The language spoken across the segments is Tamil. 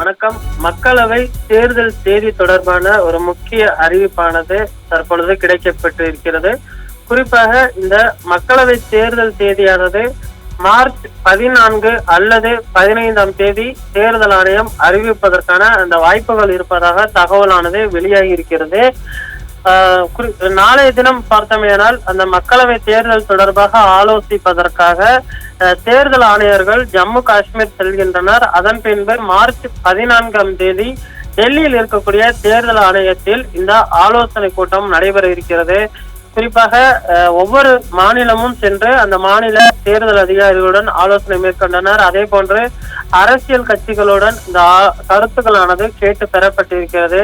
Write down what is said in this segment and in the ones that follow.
வணக்கம். மக்களவை தேர்தல் தேதி தொடர்பான ஒரு முக்கிய அறிவிப்பானது தற்பொழுது கிடைக்கப்பட்டு இருக்கிறது குறிப்பாக இந்த மக்களவை தேர்தல் தேதியானது மார்ச் பதினான்கு அல்லது பதினைந்தாம் தேதி தேர்தல் ஆணையம் அறிவிப்பதற்கான அந்த வாய்ப்புகள் இருப்பதாக தகவலானது வெளியாகி இருக்கிறது நாளைய தினம் பார்த்தோமேனால் அந்த மக்களவை தேர்தல் தொடர்பாக ஆலோசிப்பதற்காக அஹ், தேர்தல் ஆணையர்கள் ஜம்மு காஷ்மீர் செல்கின்றனர். அதன் பின்பு மார்ச் பதினான்காம் தேதி டெல்லியில் இருக்கக்கூடிய தேர்தல் ஆணையத்தில் இந்த ஆலோசனை கூட்டம் நடைபெற இருக்கிறது. குறிப்பாக அஹ், ஒவ்வொரு மாநிலமும் சென்று அந்த மாநில தேர்தல் அதிகாரிகளுடன் ஆலோசனை மேற்கொண்டனர். அதே போன்று அரசியல் கட்சிகளுடன் இந்த கருத்துக்களானது கேட்டு பெறப்பட்டிருக்கிறது.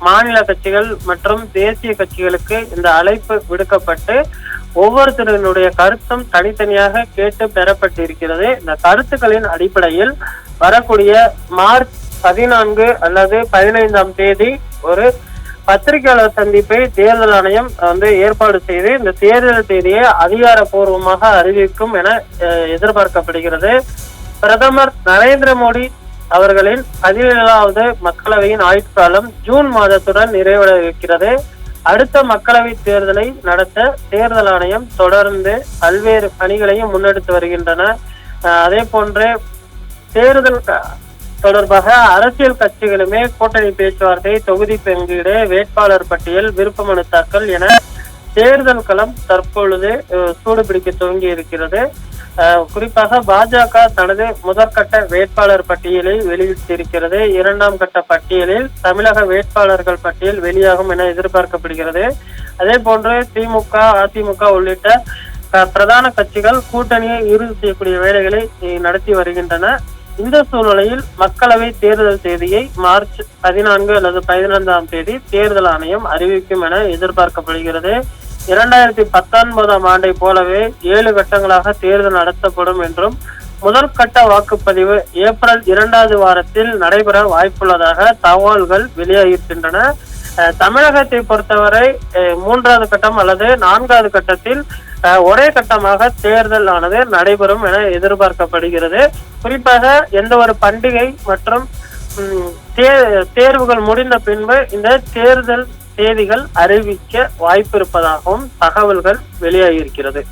மாநில கட்சிகள் மற்றும் தேசிய கட்சிகளுக்கு இந்த அழைப்பு விடுக்கப்பட்டு ஒவ்வொருத்தரினுடைய கருத்தும் தனித்தனியாக கேட்டு பெறப்பட்டிருக்கிறது. இந்த கருத்துக்களின் அடிப்படையில் வரக்கூடிய மார்ச் பதினான்கு அல்லது பதினைந்தாம் தேதி ஒரு பத்திரிகையாளர் சந்திப்பை தேர்தல் ஆணையம் வந்து ஏற்பாடு செய்து இந்த தேர்தல் தேதியை அதிகாரப்பூர்வமாக அறிவிக்கும் என எதிர்பார்க்கப்படுகிறது. பிரதமர் நரேந்திர மோடி அவர்களின் பதினேழாவது மக்களவையின் ஆயுட்காலம் ஜூன் மாதத்துடன் நிறைவட இருக்கிறது. அடுத்த மக்களவை தேர்தலை நடத்த தேர்தல் ஆணையம் தொடர்ந்து பல்வேறு பணிகளையும் முன்னெடுத்து வருகின்றன. அஹ், அதே போன்று தேர்தல் தொடர்பாக அரசியல் கட்சிகளுமே கூட்டணி பேச்சுவார்த்தை தொகுதி பங்கீடு வேட்பாளர் பட்டியல் விருப்ப மனு தாக்கல் என தேர்தல் களம் தற்பொழுது சூடுபிடிக்க துவங்கி இருக்கிறது. குறிப்பாக பாஜக தனது முதற்கட்ட வேட்பாளர் பட்டியலை வெளியிட்டிருக்கிறது. இரண்டாம் கட்ட பட்டியலில் தமிழக வேட்பாளர்கள் பட்டியல் வெளியாகும் என எதிர்பார்க்கப்படுகிறது. அதே போன்று திமுக அதிமுக உள்ளிட்ட அஹ், பிரதான கட்சிகள் கூட்டணியை இறுதி செய்யக்கூடிய வேலைகளை நடத்தி வருகின்றன. இந்த சூழ்நிலையில் மக்களவை தேர்தல் தேதியை மார்ச் பதினான்கு அல்லது பதினைந்தாம் தேதி தேர்தல் ஆணையம் அறிவிக்கும் என எதிர்பார்க்கப்படுகிறது. இரண்டாயிரத்தி பத்தொன்பதாம் ஆண்டை போலவே ஏழு கட்டங்களாக தேர்தல் நடத்தப்படும் என்றும் முதல் கட்ட வாக்குப்பதிவு ஏப்ரல் இரண்டாவது வாரத்தில் நடைபெற வாய்ப்புள்ளதாக தகவல்கள் வெளியாகியிருக்கின்றன. தமிழகத்தை பொறுத்தவரை மூன்றாவது கட்டம் அல்லது நான்காவது கட்டத்தில் ஒரே கட்டமாக தேர்தல் ஆனது நடைபெறும் என எதிர்பார்க்கப்படுகிறது. குறிப்பாக எந்த ஒரு பண்டிகை மற்றும் தே- தேர்வுகள் முடிந்த பின்பு இந்த தேர்தல் தேதிகள் அறிவிக்க வாய்ப்பிருப்பதாகவும் தகவல்கள் வெளியாகியிருக்கிறது.